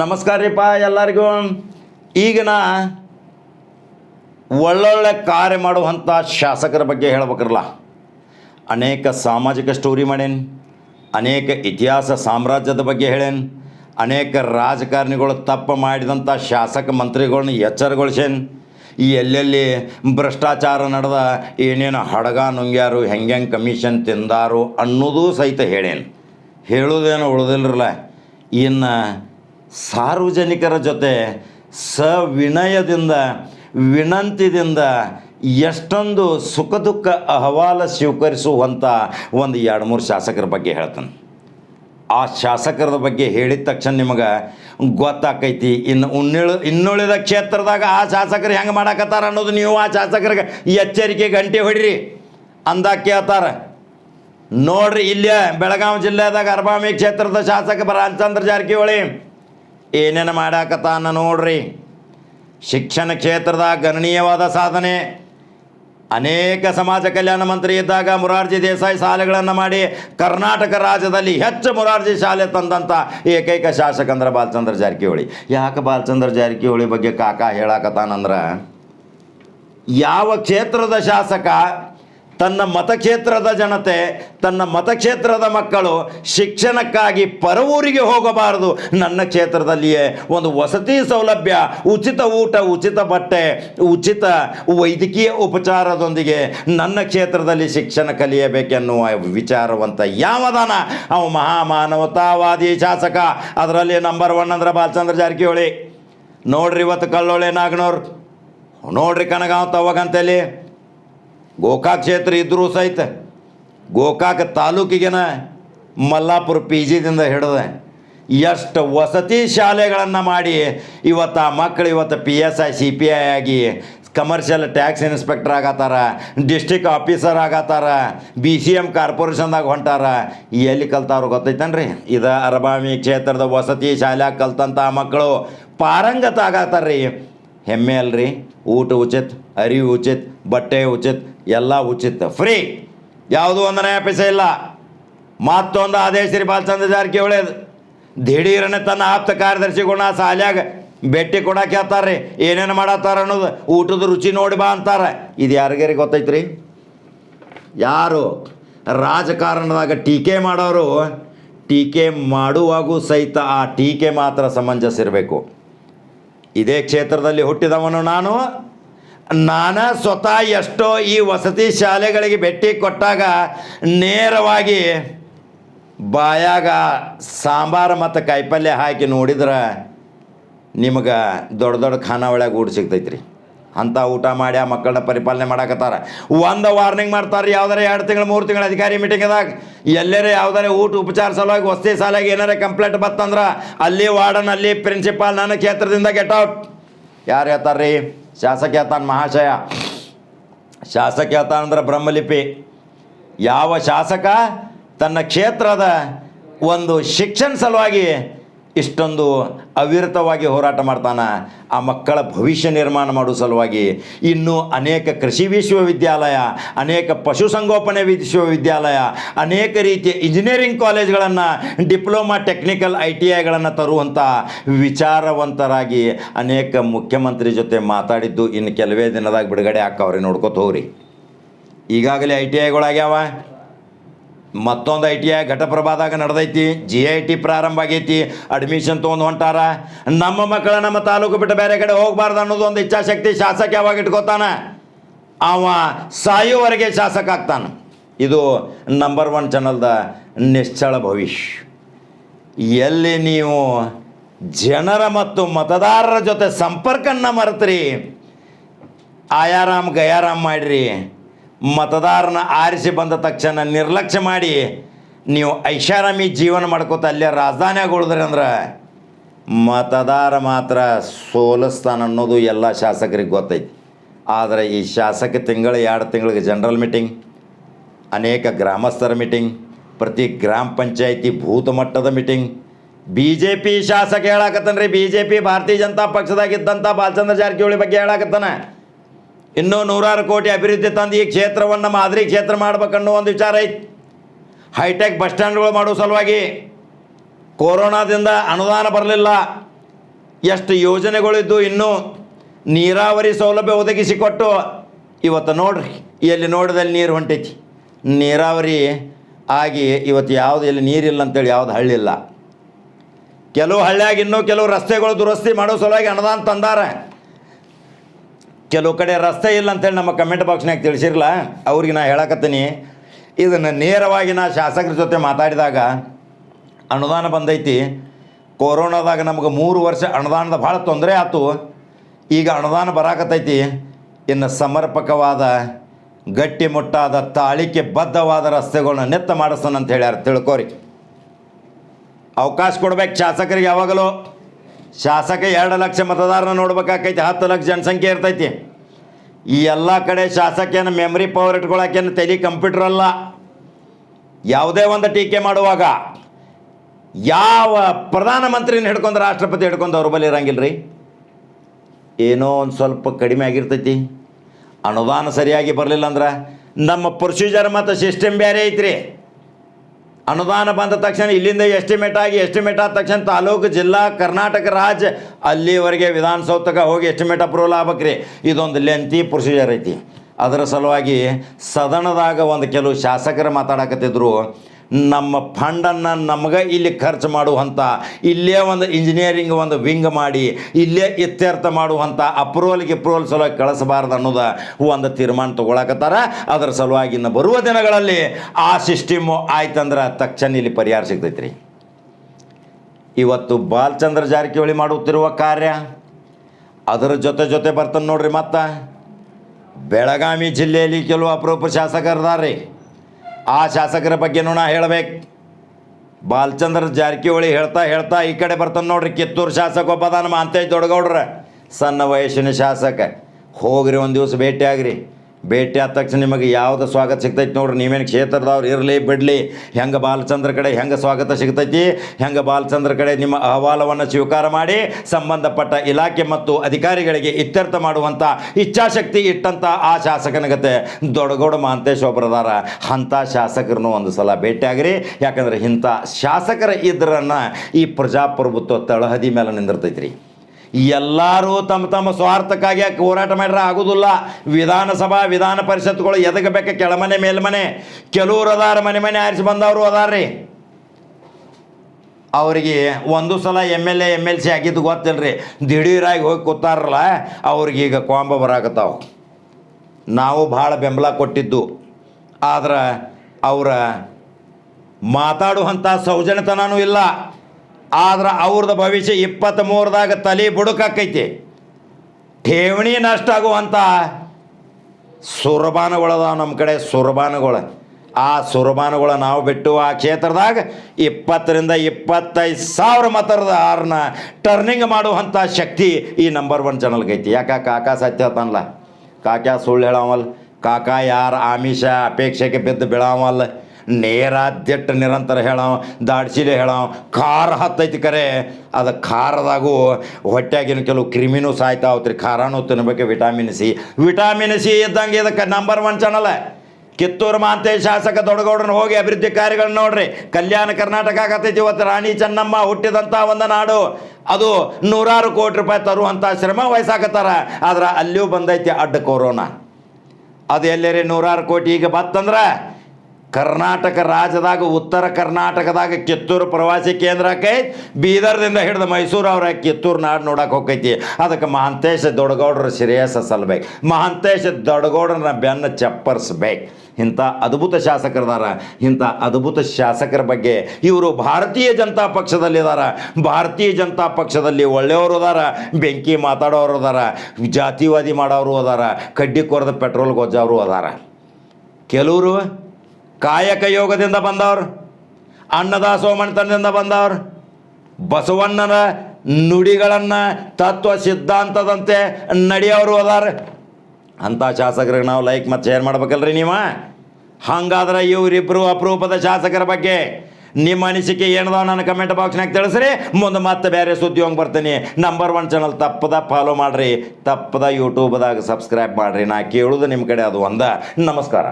ನಮಸ್ಕಾರ ರೀಪ್ಪ ಎಲ್ಲರಿಗೂ. ಈಗ ನಾ ಒಳ್ಳೊಳ್ಳೆ ಕಾರ್ಯ ಮಾಡುವಂಥ ಶಾಸಕರ ಬಗ್ಗೆ ಹೇಳ್ಬೇಕ್ರಲ್ಲ. ಅನೇಕ ಸಾಮಾಜಿಕ ಸ್ಟೋರಿ ಮಾಡೇನು, ಅನೇಕ ಇತಿಹಾಸ ಸಾಮ್ರಾಜ್ಯದ ಬಗ್ಗೆ ಹೇಳೇನು, ಅನೇಕ ರಾಜಕಾರಣಿಗಳು ತಪ್ಪು ಮಾಡಿದಂಥ ಶಾಸಕ ಮಂತ್ರಿಗಳನ್ನ ಎಚ್ಚರಗೊಳಿಸೇನು, ಈ ಎಲ್ಲೆಲ್ಲಿ ಭ್ರಷ್ಟಾಚಾರ ನಡೆದ, ಏನೇನು ಹಡಗ ನುಂಗ್ಯಾರು ಹೆಂಗೆ ಕಮಿಷನ್ ತಿಂದಾರು ಅನ್ನೋದು ಸಹಿತ ಹೇಳೇನು. ಹೇಳೋದೇನು ಉಳಿದಿಲ್ಲರಲ್ಲ ಇನ್ನು ಸಾರ್ವಜನಿಕರ ಜೊತೆ ಸವಿನಯದಿಂದ, ವಿನಂತಿದಿಂದ ಎಷ್ಟೊಂದು ಸುಖ ದುಃಖ ಅಹವಾಲ ಸ್ವೀಕರಿಸುವಂಥ ಒಂದು ಎರಡು ಮೂರು ಶಾಸಕರ ಬಗ್ಗೆ ಹೇಳ್ತಾನೆ. ಆ ಶಾಸಕರ ಬಗ್ಗೆ ಹೇಳಿದ ತಕ್ಷಣ ನಿಮಗೆ ಗೊತ್ತಾಕೈತಿ. ಇನ್ನು ಉನ್ನಿಳು ಇನ್ನುಳಿದ ಕ್ಷೇತ್ರದಾಗ ಆ ಶಾಸಕರು ಹೆಂಗೆ ಮಾಡಾಕತ್ತಾರ ಅನ್ನೋದು ನೀವು ಆ ಶಾಸಕರಿಗೆ ಎಚ್ಚರಿಕೆ ಗಂಟೆ ಹೊಡಿರಿ. ಅಂದಾಗ ಕೇಳ್ತಾರೆ, ನೋಡ್ರಿ ಇಲ್ಲೇ ಬೆಳಗಾವಿ ಜಿಲ್ಲೆದಾಗ ಅರ್ಬಾಮಿ ಕ್ಷೇತ್ರದ ಶಾಸಕ ರಾಮಚಂದ್ರ ಜಾರಕಿಹೊಳಿ. ಏನೇನು ಮಾಡಾಕತ್ತಾನ ನೋಡ್ರಿ. ಶಿಕ್ಷಣ ಕ್ಷೇತ್ರದಾಗ ಗಣನೀಯವಾದ ಸಾಧನೆ. ಅನೇಕ ಸಮಾಜ ಕಲ್ಯಾಣ ಮಂತ್ರಿ ಇದ್ದಾಗ ಮುರಾರ್ಜಿ ದೇಸಾಯಿ ಶಾಲೆಗಳನ್ನು ಮಾಡಿ ಕರ್ನಾಟಕ ರಾಜ್ಯದಲ್ಲಿ ಹೆಚ್ಚು ಮುರಾರ್ಜಿ ಶಾಲೆ ತಂದಂಥ ಏಕೈಕ ಶಾಸಕ ಅಂದ್ರೆ ಬಾಲಚಂದ್ರ ಜಾರಕಿಹೊಳಿ. ಯಾಕೆ ಬಾಲಚಂದ್ರ ಜಾರಕಿಹೊಳಿ ಬಗ್ಗೆ ಕಾಕಾ ಹೇಳಾಕತ್ತಾನಂದ್ರೆ, ಯಾವ ಕ್ಷೇತ್ರದ ಶಾಸಕ ತನ್ನ ಮತಕ್ಷೇತ್ರದ ಜನತೆ, ತನ್ನ ಮತಕ್ಷೇತ್ರದ ಮಕ್ಕಳು ಶಿಕ್ಷಣಕ್ಕಾಗಿ ಪರವೂರಿಗೆ ಹೋಗಬಾರದು. ನನ್ನ ಕ್ಷೇತ್ರದಲ್ಲಿಯೇ ಒಂದು ವಸತಿ ಸೌಲಭ್ಯ, ಉಚಿತ ಊಟ, ಉಚಿತ ಬಟ್ಟೆ, ಉಚಿತ ವೈದ್ಯಕೀಯ ಉಪಚಾರದೊಂದಿಗೆ ನನ್ನ ಕ್ಷೇತ್ರದಲ್ಲಿ ಶಿಕ್ಷಣ ಕಲಿಯಬೇಕೆನ್ನುವ ವಿಚಾರವಂತ ಯಾವದಾನ ಅವ ಮಹಾಮಾನವತಾವಾದಿ ಶಾಸಕ, ಅದರಲ್ಲಿ ನಂಬರ್ ಒನ್ ಅಂದ್ರೆ ಬಾಲಚಂದ್ರ ಜಾರಕಿಹೊಳಿ. ನೋಡ್ರಿ ಇವತ್ತು ಕಲ್ಲೋಳೆ ನಾಗನವ್ರು ನೋಡ್ರಿ ಕನಗಾಂವ್ ತವಗಂತಲ್ಲಿ ಗೋಕಾಕ್ ಕ್ಷೇತ್ರ ಇದ್ರೂ ಸಹಿತ ಗೋಕಾಕ್ ತಾಲೂಕಿಗೆನ ಮಲ್ಲಾಪುರ ಪಿ ಜಿದಿಂದ ಹಿಡಿದೆ ಎಷ್ಟು ವಸತಿ ಶಾಲೆಗಳನ್ನು ಮಾಡಿ ಇವತ್ತು ಆ ಮಕ್ಕಳು ಇವತ್ತು P S I C P I ಆಗಿ ಕಮರ್ಷಿಯಲ್ ಟ್ಯಾಕ್ಸ್ ಇನ್ಸ್ಪೆಕ್ಟರ್ ಆಗತ್ತಾರ ಡಿಸ್ಟಿಕ್ ಆಫೀಸರ್ ಆಗತ್ತಾರ ಬಿ ಸಿ ಎಂ ಕಾರ್ಪೊರೇಷನ್ದಾಗ ಹೊಂಟಾರ. ಎಲ್ಲಿ ಕಲ್ತಾವ್ರು ಗೊತ್ತೈತನ್ರಿ? ಇದು ಅರಬಾಮಿ ಕ್ಷೇತ್ರದ ವಸತಿ ಶಾಲ್ಯಾಗ ಕಲ್ತಂಥ ಮಕ್ಕಳು ಪಾರಂಗತ ಆಗತ್ತಾರ್ರಿ ಹೆಮ್ಮೆ ಅಲ್ರಿ. ಊಟ ಉಚಿತ, ಅರಿವು ಉಚಿತ, ಬಟ್ಟೆ ಉಚಿತ ಎಲ್ಲ ಉಚಿತ ಫ್ರೀ ಯಾವುದೂ ಒಂದು ನಯ ಇಲ್ಲ. ಮತ್ತೊಂದು ಆದೇಶ ರೀ ಬಾಲಚಂದ್ರ ಜಾರಕಿಹೊಳಿ ದಿಢೀರನೆ ತನ್ನ ಆಪ್ತ ಕಾರ್ಯದರ್ಶಿ ಗುಣ ಶಾಲ್ಯಾಗ ಭೇಟಿ ಕೊಡಕ್ಕೆ ಹೇಳ್ತಾರೆ ಏನೇನು ಮಾಡತ್ತಾರ ಅನ್ನೋದು ಊಟದ ರುಚಿ ನೋಡಿ ಬಾ ಅಂತಾರೆ. ಇದು ಯಾರಿಗಾರಿ ಗೊತ್ತೈತ್ರಿ? ಯಾರು? ರಾಜಕಾರಣದಾಗ ಟೀಕೆ ಮಾಡೋರು ಟೀಕೆ ಮಾಡುವಾಗೂ ಸಹಿತ ಆ ಟೀಕೆ ಮಾತ್ರ ಸಮಂಜಸ ಇರಬೇಕು ಇದೇ ಕ್ಷೇತ್ರದಲ್ಲಿ ಹುಟ್ಟಿದವನು ನಾನು. ನಾನು ಸ್ವತಃ ಎಷ್ಟೋ ಈ ವಸತಿ ಶಾಲೆಗಳಿಗೆ ಭೇಟಿ ಕೊಟ್ಟಾಗ ನೇರವಾಗಿ ಬಾಯಾಗ ಸಾಂಬಾರು ಮತ್ತು ಕಾಯಿಪಲ್ಯ ಹಾಕಿ ನೋಡಿದ್ರೆ ನಿಮಗೆ ದೊಡ್ಡ ದೊಡ್ಡ ಖಾನಾವಳಿಯಾಗ ಊಟ ಸಿಗ್ತೈತ್ರಿ. ಅಂಥ ಊಟ ಮಾಡಿ ಆ ಮಕ್ಕಳನ್ನ ಪರಿಪಾಲನೆ ಮಾಡಾಕತ್ತಾರ. ಒಂದು ವಾರ್ನಿಂಗ್ ಮಾಡ್ತಾರೆ, ಯಾವ್ದಾರ ಎರಡು ತಿಂಗಳು, ಮೂರು ತಿಂಗಳು ಅಧಿಕಾರಿ ಮೀಟಿಂಗ್ದಾಗ ಎಲ್ಲರೇ ಯಾವ್ದಾರ ಊಟ ಉಪಚಾರ ಸಲುವಾಗಿ ವಸತಿ ಸಾಲಾಗಿ ಏನಾರ ಕಂಪ್ಲೇಂಟ್ ಬತ್ತಂದ್ರೆ ಅಲ್ಲಿ ವಾರ್ಡನ್ ಅಲ್ಲಿ ಪ್ರಿನ್ಸಿಪಾಲ್ ನನ್ನ ಕ್ಷೇತ್ರದಿಂದ ಗೆಟ್ ಔಟ್ ಯಾರು ಹೇಳ್ತಾರ್ರಿ? ಶಾಸಕ ಹೇಳ್ತಾನೆ ಮಹಾಶಯ. ಶಾಸಕ ಹೇಳ್ತಾನಂದ್ರೆ ಬ್ರಹ್ಮಲಿಪಿ. ಯಾವ ಶಾಸಕ ತನ್ನ ಕ್ಷೇತ್ರದ ಒಂದು ಶಿಕ್ಷಣ ಸಲುವಾಗಿ ಇಷ್ಟೊಂದು ಅವಿರತವಾಗಿ ಹೋರಾಟ ಮಾಡ್ತಾನೆ. ಆ ಮಕ್ಕಳ ಭವಿಷ್ಯ ನಿರ್ಮಾಣ ಮಾಡುವ ಸಲುವಾಗಿ ಇನ್ನೂ ಅನೇಕ ಕೃಷಿ ವಿಶ್ವವಿದ್ಯಾಲಯ, ಅನೇಕ ಪಶುಸಂಗೋಪನೆ ವಿಶ್ವವಿದ್ಯಾಲಯ, ಅನೇಕ ರೀತಿಯ ಇಂಜಿನಿಯರಿಂಗ್ ಕಾಲೇಜ್ಗಳನ್ನು ಡಿಪ್ಲೊಮಾ ಟೆಕ್ನಿಕಲ್ ಐ ಟಿ ಐಗಳನ್ನು ತರುವಂಥ ವಿಚಾರವಂತರಾಗಿ ಅನೇಕ ಮುಖ್ಯಮಂತ್ರಿ ಜೊತೆ ಮಾತಾಡಿದ್ದು ಇನ್ನು ಕೆಲವೇ ದಿನದಾಗ ಬಿಡುಗಡೆ ಹಾಕವ್ರಿ ನೋಡ್ಕೋತ ಹೋಗ್ರಿ. ಈಗಾಗಲೇ ಐ ಟಿ ಐಗಳಾಗ್ಯಾವ ಮತ್ತೊಂದು ಐ ಟಿ ಐ ಘಟಪ್ರಭಾದಾಗ ನಡೆದೈತಿ ಜಿ ಐ ಟಿ ಪ್ರಾರಂಭ ಆಗೈತಿ ಅಡ್ಮಿಷನ್ ತೊಗೊಂಡು ಹೊಂಟಾರ. ನಮ್ಮ ಮಕ್ಕಳ ನಮ್ಮ ತಾಲೂಕು ಬಿಟ್ಟು ಬೇರೆ ಕಡೆ ಹೋಗ್ಬಾರ್ದು ಅನ್ನೋದು ಒಂದು ಇಚ್ಛಾಶಕ್ತಿ ಶಾಸಕ ಯಾವಾಗ ಇಟ್ಕೋತಾನ? ಅವ ಸಾಯುವವರೆಗೆ ಶಾಸಕ ಆಗ್ತಾನೆ. ಇದು ನಂಬರ್ ಒನ್ ಚಾನಲ್ದ ನಿಶ್ಚಳ ಭವಿಷ್ಯ ಎಲ್ಲಿ ನೀವು ಜನರ ಮತ್ತು ಮತದಾರರ ಜೊತೆ ಸಂಪರ್ಕನ ಮರೆತ್ರಿ, ಆಯಾರಾಮ್ ಗಯಾರಾಮ್ ಮಾಡಿರಿ ಮತದಾರನ ಆರಿಸಿ ಬಂದ ತಕ್ಷಣ ನಿರ್ಲಕ್ಷ್ಯ ಮಾಡಿ ನೀವು ಐಷಾರಾಮಿ ಜೀವನ ಮಾಡ್ಕೋತ ಅಲ್ಲೇ ರಾಜಧಾನಿಯಾಗ ಉಳಿದ್ರಿ ಅಂದ್ರೆ ಮತದಾರ ಮಾತ್ರ ಸೋಲಿಸ್ತಾನ ಅನ್ನೋದು ಎಲ್ಲ ಶಾಸಕರಿಗೆ ಗೊತ್ತೈತಿ. ಆದರೆ ಈ ಶಾಸಕ ತಿಂಗಳು, ಎರಡು ತಿಂಗಳಿಗೆ ಜನರಲ್ ಮೀಟಿಂಗ್, ಅನೇಕ ಗ್ರಾಮಸ್ಥರ ಮೀಟಿಂಗ್, ಪ್ರತಿ ಗ್ರಾಮ ಪಂಚಾಯಿತಿ ಭೂತ ಮಟ್ಟದ ಮೀಟಿಂಗ್. ಬಿ ಜೆ ಪಿ ಶಾಸಕ ಹೇಳಾಕತ್ತಾನ್ರಿ ಬಿ ಜೆ ಪಿ ಭಾರತೀಯ ಜನತಾ ಪಕ್ಷದಾಗಿದ್ದಂಥ ಬಾಲಚಂದ್ರ ಜಾರಕಿಹೊಳಿ ಬಗ್ಗೆ ಹೇಳಾಕತ್ತಾನ. ಇನ್ನೂ ನೂರಾರು ಕೋಟಿ ಅಭಿವೃದ್ಧಿ ತಂದು ಈ ಕ್ಷೇತ್ರವನ್ನು ಮಾದರಿ ಕ್ಷೇತ್ರ ಮಾಡ್ಬೇಕನ್ನೋ ಒಂದು ವಿಚಾರ ಐತಿ. ಹೈಟೆಕ್ ಬಸ್ ಸ್ಟ್ಯಾಂಡ್ಗಳು ಮಾಡೋ ಸಲುವಾಗಿ ಕೊರೋನಾದಿಂದ ಅನುದಾನ ಬರಲಿಲ್ಲ. ಎಷ್ಟು ಯೋಜನೆಗಳಿದ್ದು ಇನ್ನೂ ನೀರಾವರಿ ಸೌಲಭ್ಯ ಒದಗಿಸಿಕೊಟ್ಟು ಇವತ್ತು ನೋಡ್ರಿ, ಎಲ್ಲಿ ನೋಡಿದಲ್ಲಿ ನೀರು ಹೊಂಟೈತಿ. ನೀರಾವರಿ ಆಗಿ ಇವತ್ತು ಯಾವುದು ಎಲ್ಲಿ ನೀರಿಲ್ಲ ಅಂತೇಳಿ ಯಾವುದು ಹಳ್ಳಿಲ್ಲ. ಕೆಲವು ಹಳ್ಳಿಯಾಗಿ ಇನ್ನೂ ಕೆಲವು ರಸ್ತೆಗಳು ದುರಸ್ತಿ ಮಾಡೋ ಸಲುವಾಗಿ ಅನುದಾನ ತಂದಾರ. ಕೆಲವು ಕಡೆ ರಸ್ತೆ ಇಲ್ಲ ಅಂತೇಳಿ ನಮ್ಮ ಕಮೆಂಟ್ ಬಾಕ್ಸ್ನಾಗ ತಿಳಿಸಿರಲ್ಲ ಅವ್ರಿಗೆ ನಾ ಹೇಳಕತ್ತೀನಿ. ಇದನ್ನು ನೇರವಾಗಿ ನಾ ಶಾಸಕರ ಜೊತೆ ಮಾತಾಡಿದಾಗ ಅನುದಾನ ಬಂದೈತಿ. ಕೊರೋನಾದಾಗ ನಮಗೆ ಮೂರು ವರ್ಷ ಅನುದಾನದ ಭಾಳ ತೊಂದರೆ ಆಯ್ತು ಈಗ ಅನುದಾನ ಬರಾಕತ್ತೈತಿ. ಇನ್ನು ಸಮರ್ಪಕವಾದ ಗಟ್ಟಿಮುಟ್ಟಾದ ತಾಳಿಕೆ ಬದ್ಧವಾದ ರಸ್ತೆಗಳನ್ನ ನೆತ್ತ ಮಾಡಿಸ್ತಾನಂತ ಹೇಳ್ಯಾರ. ತಿಳ್ಕೊರಿ. ಅವಕಾಶ ಕೊಡ್ಬೇಕು ಶಾಸಕರಿಗೆ ಯಾವಾಗಲೂ. ಶಾಸಕ ಎರಡು ಲಕ್ಷ ಮತದಾರನ ನೋಡ್ಬೇಕಾಕೈತಿ, ಹತ್ತು ಲಕ್ಷ ಜನಸಂಖ್ಯೆ ಇರ್ತೈತಿ. ಈ ಎಲ್ಲ ಕಡೆ ಶಾಸಕೇನು ಮೆಮ್ರಿ ಪವರ್ ಇಟ್ಕೊಳಕೇನು ತಲೆ ಕಂಪ್ಯೂಟರ್ ಅಲ್ಲ. ಯಾವುದೇ ಒಂದು ಟೀಕೆ ಮಾಡುವಾಗ ಯಾವ ಪ್ರಧಾನಮಂತ್ರಿನ ಹಿಡ್ಕೊಂಡು ರಾಷ್ಟ್ರಪತಿ ಹಿಡ್ಕೊಂಡು ಅವ್ರ ಬಳಿ ಇರಂಗಿಲ್ಲ ರೀ ಏನೋ ಒಂದು ಸ್ವಲ್ಪ ಕಡಿಮೆ ಆಗಿರ್ತೈತಿ. ಅನುದಾನ ಸರಿಯಾಗಿ ಬರಲಿಲ್ಲ ಅಂದ್ರೆ ನಮ್ಮ ಪ್ರೊಸೀಜರ್ ಮತ್ತು ಸಿಸ್ಟಮ್ ಬೇರೆ ಐತ್ರಿ. ಅನುದಾನ ಬಂದ ತಕ್ಷಣ ಇಲ್ಲಿಂದ ಎಸ್ಟಿಮೇಟ್ ಆಗಿ ಎಸ್ಟಿಮೇಟ್ ಆದ ತಕ್ಷಣ ತಾಲೂಕು, ಜಿಲ್ಲಾ, ಕರ್ನಾಟಕ ರಾಜ್ಯ ಅಲ್ಲಿವರೆಗೆ ವಿಧಾನಸೌಧಕ್ಕೆ ಹೋಗಿ ಎಸ್ಟಿಮೇಟ್ ಅಪ್ರೂವಲ್ ಆಗ್ಬೇಕ್ರಿ. ಇದೊಂದು ಲೆಂತಿ ಪ್ರೊಸೀಜರ್ ಐತಿ. ಅದರ ಸಲುವಾಗಿ ಸದನದಾಗ ಒಂದು ಕೆಲವು ಶಾಸಕರು ಮಾತಾಡಕತ್ತಿದ್ರು. ನಮ್ಮ ಫಂಡನ್ನು ನಮಗೆ ಇಲ್ಲಿ ಖರ್ಚು ಮಾಡುವಂಥ ಇಲ್ಲೇ ಒಂದು ಇಂಜಿನಿಯರಿಂಗ್ ಒಂದು ವಿಂಗ್ ಮಾಡಿ, ಇಲ್ಲೇ ಇತ್ಯರ್ಥ ಮಾಡುವಂಥ ಅಪ್ರೂವಲ್ಗೆ ಅಪ್ರೂವಲ್ ಸಲುವಾಗಿ ಕಳಿಸಬಾರ್ದು ಅನ್ನೋದು ಒಂದು ತೀರ್ಮಾನ ತೊಗೊಳಕತ್ತಾರ. ಅದರ ಸಲುವಾಗಿ ಇನ್ನು ಬರುವ ದಿನಗಳಲ್ಲಿ ಆ ಸಿಸ್ಟಮು ಆಯ್ತಂದ್ರೆ ತಕ್ಷಣ ಇಲ್ಲಿ ಪರಿಹಾರ ಸಿಗ್ತೈತೆ ರೀ ಇವತ್ತು ಬಾಲಚಂದ್ರ ಜಾರಕಿಹೊಳಿ ಮಾಡುತ್ತಿರುವ ಕಾರ್ಯ, ಅದರ ಜೊತೆ ಜೊತೆ ಬರ್ತಾನೆ ನೋಡ್ರಿ ಮತ್ತೆ. ಬೆಳಗಾವಿ ಜಿಲ್ಲೆಯಲ್ಲಿ ಕೆಲವು ಅಪರೂಪ ಶಾಸಕರದಾರ್ರಿ. ಆ ಶಾಸಕರ ಬಗ್ಗೆನೂ ನಾ ಹೇಳಬೇಕು. ಬಾಲಚಂದ್ರ ಜಾರಕಿಹೊಳಿ ಹೇಳ್ತಾ ಹೇಳ್ತಾ ಈ ಕಡೆ ಬರ್ತಾನೆ ನೋಡ್ರಿ, ಕಿತ್ತೂರು ಶಾಸಕ ಒಬ್ಬ ಅದಾನ ಮಾಂತೇಶ್ ದೊಡ್ಡಗೌಡ್ರ. ಸಣ್ಣ ವಯಸ್ಸಿನ ಶಾಸಕ. ಹೋಗ್ರಿ ಒಂದು ದಿವಸ ಭೇಟಿ ಆಗ್ರಿ. ಭೇಟಿ ಆದ ತಕ್ಷಣ ನಿಮಗೆ ಯಾವ್ದು ಸ್ವಾಗತ ಸಿಗ್ತೈತಿ ನೋಡ್ರಿ. ನೀವೇನು ಕ್ಷೇತ್ರದವ್ರು ಇರಲಿ, ಬಿಡಲಿ, ಹೆಂಗೆ ಬಾಲಚಂದ್ರ ಕಡೆ ಹೆಂಗೆ ಸ್ವಾಗತ ಸಿಗ್ತೈತಿ, ಹೆಂಗೆ ಬಾಲಚಂದ್ರ ಕಡೆ ನಿಮ್ಮ ಅಹವಾಲವನ್ನು ಸ್ವೀಕಾರ ಮಾಡಿ ಸಂಬಂಧಪಟ್ಟ ಇಲಾಖೆ ಮತ್ತು ಅಧಿಕಾರಿಗಳಿಗೆ ಇತ್ಯರ್ಥ ಮಾಡುವಂಥ ಇಚ್ಛಾಶಕ್ತಿ ಇಟ್ಟಂಥ ಆ ಶಾಸಕನಗತೆ ದೊಡ್ಡಗೌಡ ಮಹಾಂತೇಶ್ ಒಬ್ಬರದಾರ ಅಂಥ ಶಾಸಕರನ್ನು ಒಂದು ಸಲ ಭೇಟಿಯಾಗ್ರಿ. ಯಾಕಂದ್ರೆ ಇಂಥ ಶಾಸಕರ ಇದ್ರನ್ನು ಈ ಪ್ರಜಾಪ್ರಭುತ್ವ ತಳಹದಿ ಮೇಲೆ ನಿಂದಿರ್ತೈತ್ರಿ. ಎಲ್ಲರೂ ತಮ್ಮ ತಮ್ಮ ಸ್ವಾರ್ಥಕ್ಕಾಗಿ ಹೋರಾಟ ಮಾಡಿದ್ರೆ ಆಗೋದಿಲ್ಲ. ವಿಧಾನಸಭಾ, ವಿಧಾನ ಪರಿಷತ್ಗಳು ಎದಗಬೇಕು ಕೆಳಮನೆ, ಮೇಲ್ಮನೆ. ಕೆಲವರು ಅದಾರ, ಮನೆ ಮನೆ ಆರಿಸಿ ಬಂದವರು ಅದಾರ್ರಿ. ಅವರಿಗೆ ಒಂದು ಸಲ M L A, M L C ಆಗಿದ್ದು ಗೊತ್ತಿಲ್ಲರಿ ದಿಢೀರಾಗಿ ಹೋಗಿ ಕೂತಾರಲ್ಲ ಈಗ ಕೋಂಬ ಬರಾಕತ್ತಾವ. ನಾವು ಭಾಳ ಬೆಂಬಲ ಕೊಟ್ಟಿದ್ದು. ಆದ್ರೆ ಅವರ ಮಾತಾಡುವಂಥ ಸೌಜನ್ಯತನೂ ಇಲ್ಲ. ಆದ್ರೆ ಅವ್ರದ್ದು ಭವಿಷ್ಯ ಇಪ್ಪತ್ತ್ ಮೂರದಾಗ ತಲೆ ಬುಡುಕಾಕೈತಿ. ಠೇವಣಿ ನಷ್ಟ ಆಗುವಂಥ ಸುರಬಾನಗಳದಾವ ನಮ್ಮ ಕಡೆ ಸುರಬಾನಗಳು. ಆ ಸುರಬಾನಗಳು ನಾವು ಬಿಟ್ಟು ಆ ಕ್ಷೇತ್ರದಾಗ ಇಪ್ಪತ್ತರಿಂದ ಇಪ್ಪತ್ತೈದು ಸಾವಿರ ಮತರದ ಆರನ್ನ ಟರ್ನಿಂಗ್ ಮಾಡುವಂಥ ಶಕ್ತಿ ಈ ನಂಬರ್ ಒನ್ ಚಾನಲ್ಗೈತಿ ಯಾಕೆ ಕಾಕಾ ಸತ್ಯ ತಾನಲ್ಲ ಕಾಕ್ಯಾ ಸುಳ್ಳು ಹೇಳಾವಲ್ಲ ಕಾಕಾ ಯಾರ ಆಮಿಷ ಅಪೇಕ್ಷೆಗೆ ಬಿದ್ದು ಬೀಳಾವಲ್ಲ ನೇರ ದಿಟ್ಟ ನಿರಂತರ ಹೇಳಾವ ದಾಡ್ಸಿಲೆ ಹೇಳಾವ, ಖಾರ ಹತ್ತೈತಿ ಕರೆ. ಅದು ಖಾರದಾಗೂ ಹೊಟ್ಟೆಗಿನ ಕೆಲವು ಕ್ರಿಮಿನೂ ಸಾಯ್ತಾವತ್ರಿ ಖಾರನೂ ತಿನ್ಬೇಕು, ವಿಟಾಮಿನ್ ಸಿ. ವಿಟಾಮಿನ್ ಸಿ ಇದ್ದಂಗೆ ಇದಕ್ಕೆ number one channel Kittur Mantesh ಶಾಸಕ ದೊಡ್ಡಗೌಡನ ಹೋಗಿ ಅಭಿವೃದ್ಧಿ ಕಾರ್ಯಗಳನ್ನ ನೋಡ್ರಿ. ಕಲ್ಯಾಣ ಕರ್ನಾಟಕ ಆಗತೈತಿ ಇವತ್ತು ರಾಣಿ ಚೆನ್ನಮ್ಮ ಹುಟ್ಟಿದಂಥ ಒಂದು ನಾಡು. ಅದು ನೂರಾರು ಕೋಟಿ ರೂಪಾಯಿ ತರುವಂಥ ಶ್ರಮ ವಯಸ್ಸಾಕತ್ತಾರ ಆದ್ರೆ ಅಲ್ಲಿಯೂ ಬಂದೈತಿ ಅಡ್ಡ ಕೊರೋನಾ. ಅದು ಎಲ್ಲರಿ ನೂರಾರು ಕೋಟಿ ಈಗ ಬತ್ತಂದ್ರೆ ಕರ್ನಾಟಕ ರಾಜ್ಯದಾಗ, ಉತ್ತರ ಕರ್ನಾಟಕದಾಗ ಕಿತ್ತೂರು ಪ್ರವಾಸಿ ಕೇಂದ್ರ ಆಕೈತಿ. ಬೀದರ್ದಿಂದ ಹಿಡಿದು ಮೈಸೂರು ಅವ್ರ ಕಿತ್ತೂರು ನಾಡು ನೋಡಕ್ಕೆ ಹೋಗೈತಿ ಅದಕ್ಕೆ ಮಹಾಂತೇಶ ದೊಡ್ಡಗೌಡ್ರ ಶ್ರೇಯಸ್ಸ ಸಲ್ಬೇಕು. ಮಹಾಂತೇಶ ದೊಡ್ಡಗೌಡ್ರನ್ನ ಬೆನ್ನ ಚಪ್ಪರಿಸ್ಬೇಕು. ಇಂಥ ಅದ್ಭುತ ಶಾಸಕರದಾರ. ಇಂಥ ಅದ್ಭುತ ಶಾಸಕರ ಬಗ್ಗೆ ಇವರು ಭಾರತೀಯ ಜನತಾ ಪಕ್ಷದಲ್ಲಿದಾರ ಭಾರತೀಯ ಜನತಾ ಪಕ್ಷದಲ್ಲಿ ಒಳ್ಳೆಯವರು ಅದಾರ ಬೆಂಕಿ ಮಾತಾಡೋರು ಅದಾರ ಜಾತಿವಾದಿ ಮಾಡೋರು ಅದಾರ ಕಡ್ಡಿ ಕೊರೆದ ಪೆಟ್ರೋಲ್ ಗೊಜ್ಜವರು ಅದಾರ ಕೆಲವರು ಕಾಯಕ ಯೋಗದಿಂದ ಬಂದವರು, ಅನ್ನದಾಸೋಮಣ್ತನದಿಂದ ಬಂದವರು, ಬಸವಣ್ಣನ ನುಡಿಗಳನ್ನು, ತತ್ವ ಸಿದ್ಧಾಂತದಂತೆ ನಡೆಯೋರು ಅದಾರ. ಅಂಥ ಶಾಸಕರಿಗೆ ನಾವು ಲೈಕ್ ಮತ್ತು ಶೇರ್ ಮಾಡ್ಬೇಕಲ್ರಿ ನೀವು? ಹಂಗಾದ್ರೆ ಇವರಿಬ್ಬರು ಅಪರೂಪದ ಶಾಸಕರ ಬಗ್ಗೆ ನಿಮ್ಮ ಅನಿಸಿಕೆ ಏನದಾವ ನನ್ನ ಕಮೆಂಟ್ ಬಾಕ್ಸ್ನಾಗ ತಿಳಿಸ್ರಿ. ಮುಂದೆ ಮತ್ತೆ ಬೇರೆ ಸುದ್ದಿ ಹೋಗಿ ಬರ್ತೀನಿ. ನಂಬರ್ ಒನ್ ಚಾನಲ್ ತಪ್ಪದ ಫಾಲೋ ಮಾಡಿರಿ. ತಪ್ಪದ ಯೂಟ್ಯೂಬ್ದಾಗ ಸಬ್ಸ್ಕ್ರೈಬ್ ಮಾಡಿರಿ. ನಾ ಕೇಳೋದು ನಿಮ್ಮ ಕಡೆ ಅದು ಒಂದ. ನಮಸ್ಕಾರ.